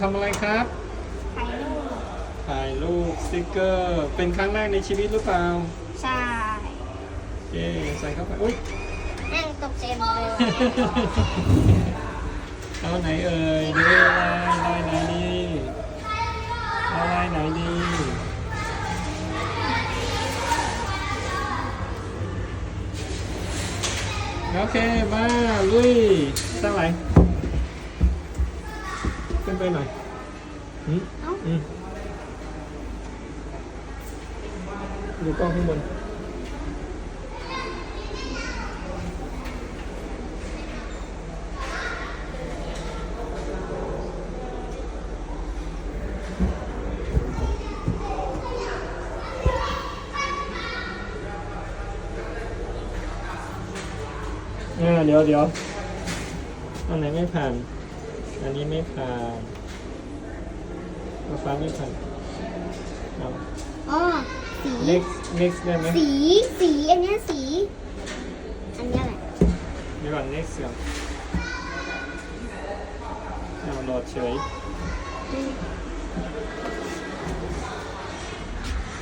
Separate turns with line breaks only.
ทำอะไรครับ
ถ่ายรูป
ถ่ายรูปสติกเกอร์ เป็นครั้งแรกในชีวิตหรือเปล่า
ใช่
เย้ใส่เข้าไปอุ้ย
แม่งตกใจหมดเลยว่ะ
เอาไหนเอ่ยดูลายลายไหนดีเอาลายไหนดีโอเคมาลุยสร้างไร ขึ้นไปหน่อยอืม
เอ้า
อืมดูกล้องข้างบนอ่าเดี๋ยวเดี๋ยวอันไหนไม่ผ่าน อันนี้ไม่ผ่านอันฟ้าไม่ผ่านเอา
อ๋อสี
next next ได้ไหม
สี สี อันเนี้ยสี อันเนี้ยแหละ
เดี๋ยวก่อน next ก่อนเอาโหลดเฉย
อืม